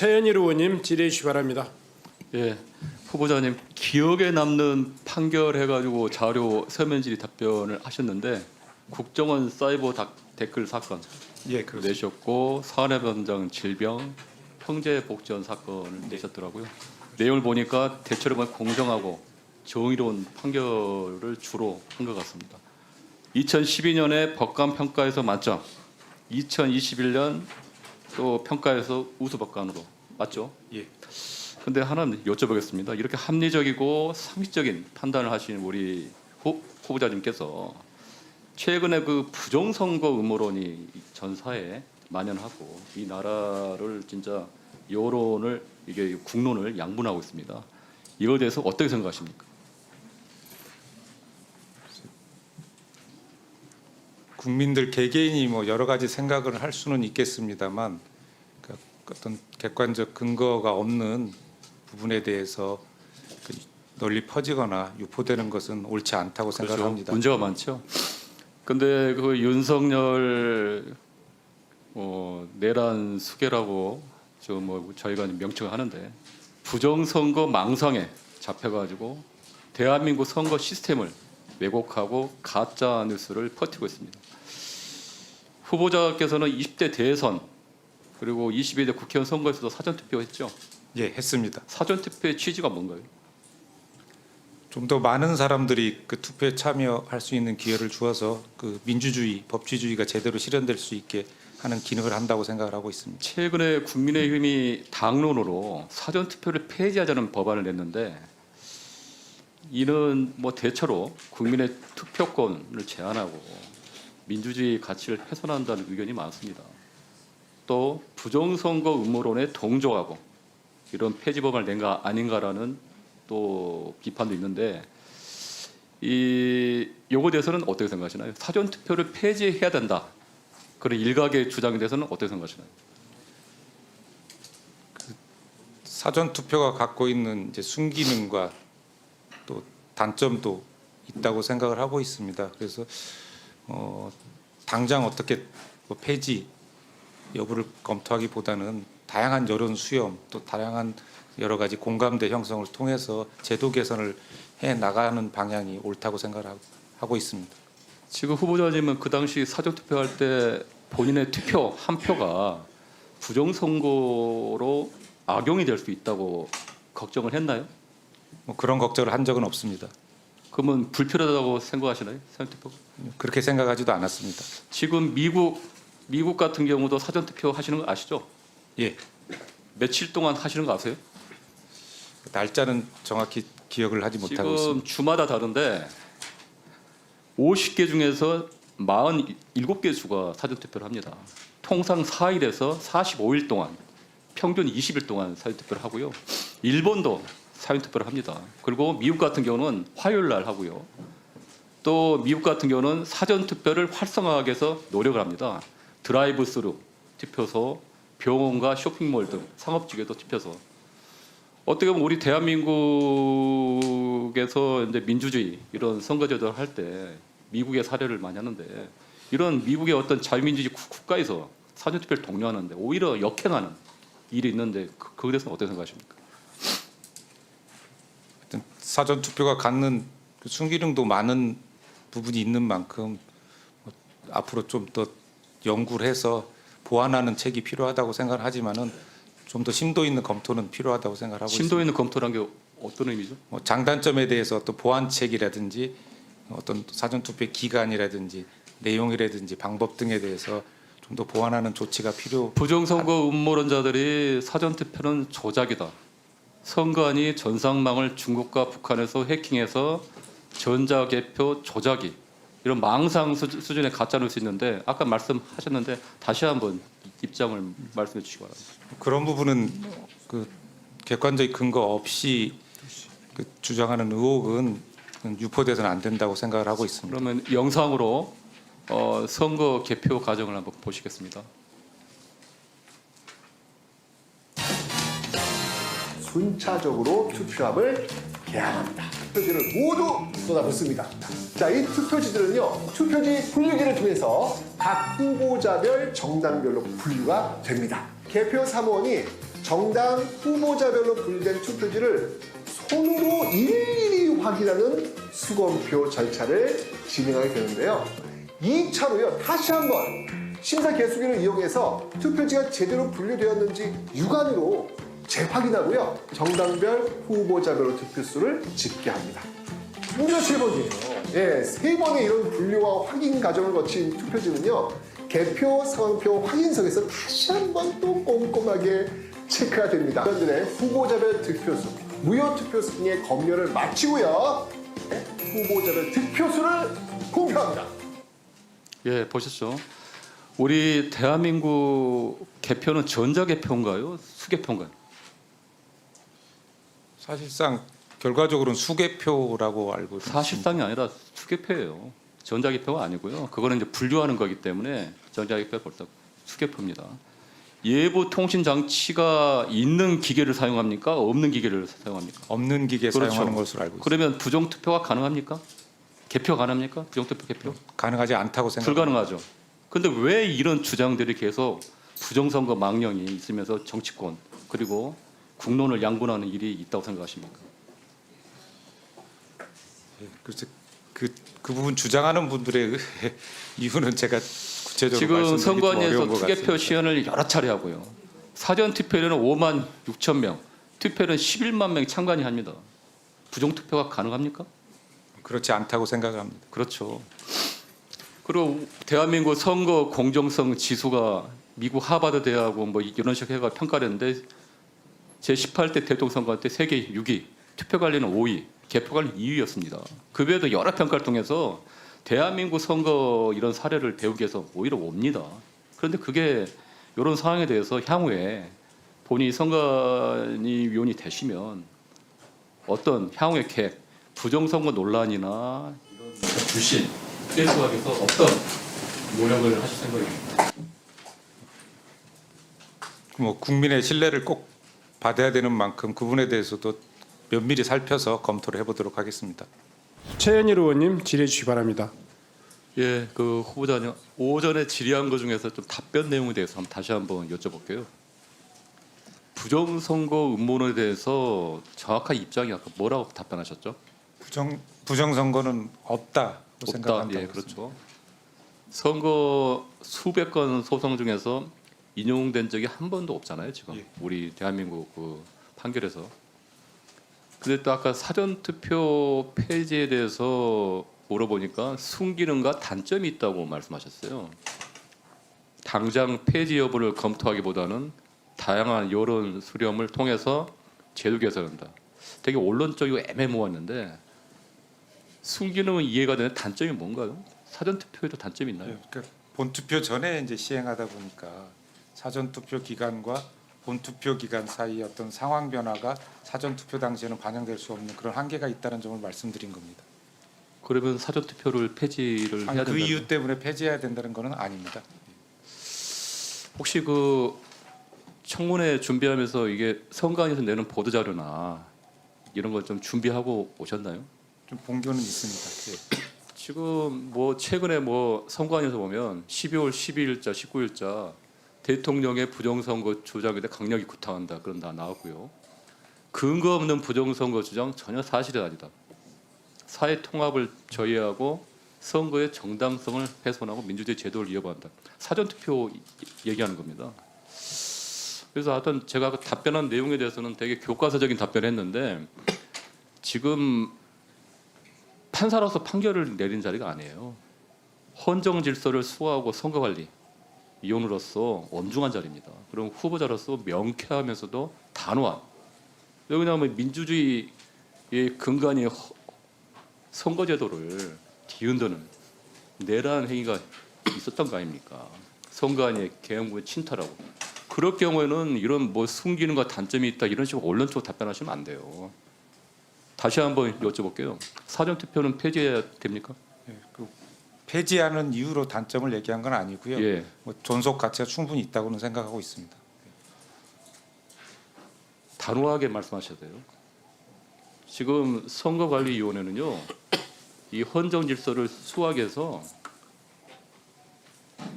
최현일 의원님 질의해 주시 기 바랍니다. 예, 후보자님 기억에 남는 판결 해가지고 자료 서면 질의 답변을 하셨는데 국정원 사이버 다- 댓글 사건 예, 그렇습니다. 내셨고 산업현장 질병 형제 복지원 사건을 내셨더라고요. 내용을 보니까 대체로 공정하고 정의로운 판결을 주로 한 것 같습니다. 2012년에 법관 평가에서 만점, 2021년 또 평가에서 우수 법관으로 맞죠? 예. 근데 하나 여쭤보겠습니다. 이렇게 합리적이고 상식적인 판단을 하시는 우리 후, 후보자님께서 최근에 그 부정선거 음모론이 전 사회에 만연하고 이 나라를 진짜 여론을 이게 국론을 양분하고 있습니다. 이거에 대해서 어떻게 생각하십니까? 국민들 개개인이 뭐 여러 가지 생각을 할 수는 있겠습니다만 그 어떤 객관적 근거가 없는 부분에 대해서 그 널리 퍼지거나 유포되는 것은 옳지 않다고 합니다. 그렇죠. 문제가 많죠. 근데 그 윤석열 어, 내란 수계라고 저뭐 저희가 명칭을 하는데 부정선거 망상에 잡혀가지고 대한민국 선거 시스템을 왜곡하고 가짜 뉴스를 퍼뜨리고 있습니다. 후보자께서는 20대 대선 그리고 22대 국회의원 선거에서도 사전 투표 했죠. 예, 했습니다. 사전 투표의 취지가 뭔가요? 좀 더 많은 사람들이 그 투표에 참여할 수 있는 기회를 주어서 그 민주주의, 법치주의가 제대로 실현될 수 있게 하는 기능을 한다고 생각을 하고 있습니다. 최근에 국민의힘이 당론으로 사전 투표를 폐지하자는 법안을 냈는데 이는 뭐 대체로 국민의 투표권을 제한하고 민주주의 가치를 훼손한다는 의견이 많습니다. 또 부정선거 음모론에 동조하고 이런 폐지 법안을 낸거 아닌가라는 또 비판도 있는데 이 요거에 대해서는 어떻게 생각하시나요? 사전 투표를 폐지해야 된다. 그런 일각의 주장에 대해서는 어떻게 생각하시나요? 사전 투표가 갖고 있는 이제 순기능과 또 단점도 있다고 생각을 하고 있습니다. 그래서 어, 당장 어떻게 뭐 폐지 여부를 검토하기보다는 다양한 여론 수렴 또 다양한 여러 가지 공감대 형성을 통해서 제도 개선을 해 나가는 방향이 옳다고 생각을 하고- 하고 있습니다. 지금 후보자님은 그 당시 사전 투표할 때 본인의 투표 한 표가 부정 선거로 악용이 될 수 있다고 걱정을 했나요? 뭐 그런 걱정을 한 적은 없습니다. 그러면 불필요하다고 생각하시나요? 사전 투표? 그렇게 생각하지도 않았습니다. 지금 미국 미국 같은 경우도 사전 투표 하시는 거 아시죠? 예, 며칠 동안 하시는 거 아세요? 날짜는 정확히 기억을 하지 못하고 있습니다. 지금 주마다 다른데 50개 중에서 47개 주가 사전 투표를 합니다. 통상 4일에서 45일 동안 평균 20일 동안 사전 투표를 하고요. 일본도 사전 투표를 합니다. 그리고 미국 같은 경우는 화요일 날 하고요. 또 미국 같은 경우는 사전 투표를 활성화하기 위해서 노력을 합니다. 드라이브 스루 투표소, 병원과 쇼핑몰 등 상업지구에도 투표소. 어떻게 보면 우리 대한민국에서 이제 민주주의 이런 선거제도를 할 때 미국의 사례를 많이 하는데 이런 미국의 어떤 자유민주주의 국- 국가에서 사전투표를 독려하는데 오히려 역행하는 일이 있는데 그, 그에 대해서는 어떻게 생각하십니까? 사전 투표가 갖는 그 순기능도 많은 부분이 있는 만큼 뭐 앞으로 좀 더 연구를 해서 보완하는 책이 필요하다고 생각을 하지만은 좀 더 심도 있는 검토는 필요하다고 생각을 하고 심도 있는 검토란 게 어떤 의미죠? 있습니다. 뭐 장단점에 대해서 또 보완책이라든지 어떤 사전 투표 기간이라든지 내용이라든지 방법 등에 대해서 좀 더 보완하는 조치가 필요. 부정선거 음모론자들이 사전투표는 조작이다. 선관위 전상망을 중국과 북한에서 해킹해서 전자개표 조작이 이런 망상 수- 수준의 가짜 뉴스 있는데 아까 말씀하셨는데 다시 한번 입장을 말씀해 주시기 바랍니다. 그런 부분은 그 객관적 근거 없이 그 주장하는 의혹은 유포돼서는 안 된다고 생각을 하고 있습니다. 그러면 영상으로 어, 선거 개표 과정을 한번 보시겠습니다. 순차적으로 투표함을 개항합니다. 투표지를 모두 쏟아붓습니다. 자, 이 투표지들은요, 투표지 분류기를 통해서 각 후보자별 정당별로 분류가 됩니다. 개표 사무원이 정당 후보자별로 분류된 투표지를 손으로 일일이 확인하는 수검표 절차를 진행하게 되는데요. 2차로요. 다시 한번 심사 개수기를 이용해서 투표지가 제대로 분류되었는지 육안으로 재확인하고요. 정당별 후보자별로 투표수를 집계합니다. 세 번이에요. 예, 세 번의 이런 분류와 확인 과정을 거친 투표지는요, 개표 상황표 확인석에서 다시 한번 또 꼼꼼하게 체크가 됩니다. 의원들의 후보자별 득표수, 무효 투표수 등의 검열을 마치고요, 후보자별 득표수를 공표합니다. 예, 보셨죠? 우리 대한민국 개표는 전자 개표인가요? 수개표인가요? 사실상 결과적으로는 수개표라고 알고 있습니다. 사실상이 아니라 수개표예요. 전자개표가 아니고요. 그거는 이제 분류하는 거기 때문에 전자개표 벌써 수개표입니다. 예부 통신 장치가 있는 기계를 사용합니까? 없는 기계를 사용합니까? 없는 기계 그렇죠. 사용하는 것으로 알고 있습니다. 그러면 부정 투표가 가능합니까? 개표 가능합니까? 부정 투표 개표? 가능하지 않다고 생각합니다. 불가능하죠. 근데 왜 이런 주장들이 계속 부정선거 망령이 있으면서 정치권 그리고 국론을 양분하는 일이 있다고 생각하십니까? 글쎄 그, 그 부분 주장하는 분들의 이유는 제가 구체적으로 지금 선관위에서 투개표. 시연을 여러 차례 하고요. 사전 투표에는 5만 6천 명, 투표는 11만 명이 참관이 합니다. 부정 투표가 가능합니까? 그렇지 않다고 생각합니다. 그렇죠. 그리고 대한민국 선거 공정성 지수가 미국 하버드 대학하고 뭐 이런 식으로 해가 평가를 했는데 제 18대 대통령 선거 때 세계 6위, 투표 관리는 5위, 개표 관리 2위였습니다. 그 외에도 여러 평가를 통해서 대한민국 선거 이런 사례를 배우기 위해서 오히려 옵니다. 그런데 그게 이런 상황에 대해서 향후에 본인이 선관위 위원이 되시면 어떤 향후의 계획, 부정선거 논란이나 이런 불신 위해서 어떤 노력을 하실 생각입니까? 뭐 국민의 신뢰를 꼭 받아야 되는 만큼 그분에 대해서도 면밀히 살펴서 검토를 해보도록 하겠습니다. 최현일 의원님 질의해 주시기 바랍니다. 예, 그 후보자님 오전에 질의한 것 중에서 좀 답변 내용에 대해서 한번 다시 한번 여쭤볼게요. 부정 선거 음모론에 대해서 정확한 입장이 아까 뭐라고 답변하셨죠? 부정 부정 선거는 없다고 없다. 생각한다. 예, 그렇죠. 선거 수백 건 소송 중에서 인용된 적이 한 번도 없잖아요. 지금 예. 우리 대한민국 그 판결에서. 근데 또 아까 사전 투표 폐지에 대해서 물어보니까 순기능과 단점이 있다고 말씀하셨어요. 당장 폐지 여부를 검토하기보다는 다양한 여론 수렴을 통해서 제도 개선한다. 되게 원론적이고 애매모호했는데 순기능은 이해가 되는 단점이 뭔가요? 사전 투표에도 단점이 있나요? 예, 그러니까 본 투표 전에 이제 시행하다 보니까 사전 투표 기간과 본 투표 기간 사이 어떤 상황 변화가 사전 투표 당시에는 반영될 수 없는 그런 한계가 있다는 점을 말씀드린 겁니다. 그러면 사전 투표를 폐지를 해야 그 된다. 이유 때문에 폐지해야 된다는 것은 아닙니다. 혹시 그 청문회 준비하면서 이게 선관위에서 내는 보도 자료나 이런 걸 좀 준비하고 오셨나요? 좀 본교는 있습니다. 예. 지금 뭐 최근에 뭐 선관위에서 보면 12월 12일자, 19일자 대통령의 부정선거 주장에 대해 강력히 구타한다 그런 다 나왔고요. 근거 없는 부정선거 주장 전혀 사실이 아니다. 사회 통합을 저해하고 선거의 정당성을 훼손하고 민주주의 제도를 위협한다. 사전 투표 얘기하는 겁니다. 그래서 하여튼 제가 그 답변한 내용에 대해서는 되게 교과서적인 답변을 했는데 지금 판사로서 판결을 내린 자리가 아니에요. 헌정 질서를 수호하고 선거 관리 위원으로서 엄중한 자리입니다. 그럼 후보자로서 명쾌하면서도 단호한. 왜냐하면 민주주의의 근간이 허- 선거제도를 뒤흔드는 내란 행위가 있었던 거 아닙니까? 선관위의 개헌부의 침탈하고 그럴 경우에는 이런 뭐 숨기는과 단점이 있다 이런 식으로 언론적으로 답변하시면 안 돼요. 다시 한번 여쭤볼게요. 사전 투표는 폐지해야 됩니까? 예, 그 폐지하는 이유로 단점을 얘기한 건 아니고요. 예. 뭐 존속 가치가 충분히 있다고는 생각하고 있습니다. 단호하게 말씀하셔야 돼요. 지금 선거관리위원회는요, 이 헌정 질서를 위해서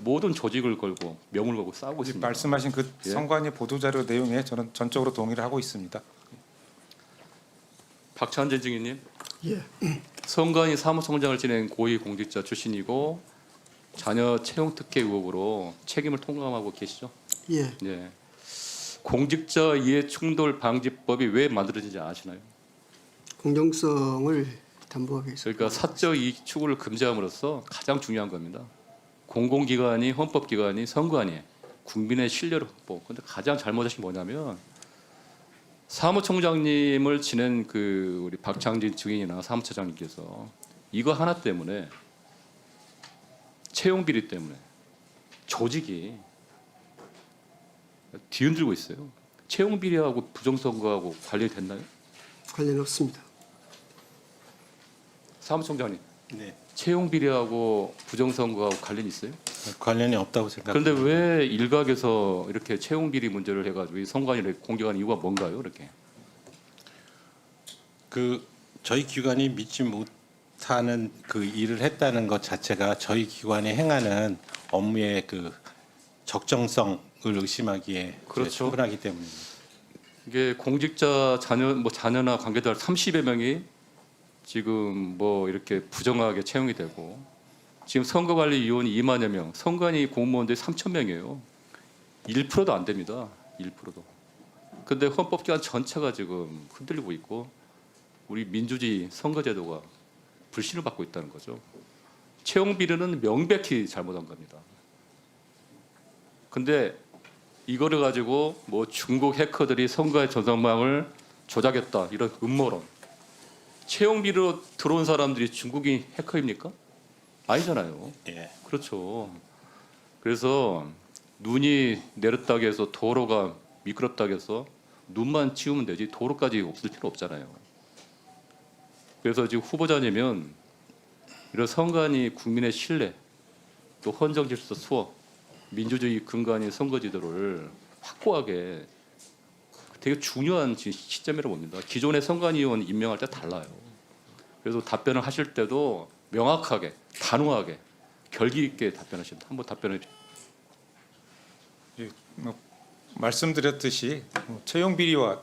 모든 조직을 걸고 명을 걸고 싸우고 있습니다. 말씀하신 그 예. 선관위 보도자료 내용에 저는 전적으로 동의를 하고 있습니다. 박찬재 증인님. 예. 선관위 사무총장을 지낸 고위 공직자 출신이고 자녀 채용 특혜 의혹으로 책임을 통감하고 계시죠. 예. 예. 공직자 이해 충돌 방지법이 왜 만들어진지 아시나요? 공정성을 담보하기 위해서. 그러니까 사적 이익 추구를 금지함으로써 가장 중요한 겁니다. 공공기관이 헌법기관이 선관위 국민의 신뢰를 확보. 근데 가장 잘못하신 게 뭐냐면 사무총장님을 지낸 그 우리 박창진 증인이나 사무처장님께서 이거 하나 때문에 채용 비리 때문에 조직이 뒤흔들고 있어요. 채용 비리하고 부정선거하고 관련이 됐나요? 관련 없습니다. 사무총장님. 네, 채용 비리하고 부정선거하고 관련이 있어요? 관련이 없다고 생각합니다. 그런데 왜 일각에서 이렇게 채용 비리 문제를 해가지고 이 선관위를 공격한 이유가 뭔가요? 이렇게 그 저희 기관이 믿지 못하는 그 일을 했다는 것 자체가 저희 기관이 행하는 업무의 그 적정성을 의심하기에 그렇죠. 충분하기 때문입니다. 이게 공직자 자녀 뭐 자녀나 관계자 30여 명이 지금 뭐 이렇게 부정하게 채용이 되고 지금 선거관리위원이 2만여 명, 선관위 공무원들이 3천 명이에요. 1%도 안 됩니다. 1%도. 근데 헌법기관 전체가 지금 흔들리고 있고 우리 민주주의 선거제도가 불신을 받고 있다는 거죠. 채용 비리는 명백히 잘못한 겁니다. 근데 이거를 가지고 뭐 중국 해커들이 선거의 전산망을 조작했다 이런 음모론. 채용 비리로 들어온 사람들이 중국인 해커입니까? 아니잖아요. 예. 그렇죠. 그래서 눈이 내렸다고 해서 도로가 미끄럽다고 해서 눈만 치우면 되지 도로까지 없을 필요 없잖아요. 그래서 지금 후보자님은 이런 선관위 국민의 신뢰 또 헌정 질서 수호 민주주의 근간인 선거제도를 확고하게 되게 중요한 지- 시점이라고 봅니다. 기존의 선관위원 임명할 때 달라요. 그래서 답변을 하실 때도 명확하게 단호하게 결기 있게 답변하십니다. 한번 주세요. 예, 뭐 말씀드렸듯이 뭐 채용 비리와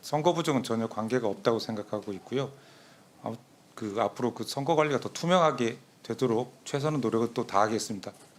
선거 부정은 전혀 관계가 없다고 생각하고 있고요. 그 앞으로 그 선거 관리가 더 투명하게 되도록 최선의 노력을 또 다하겠습니다.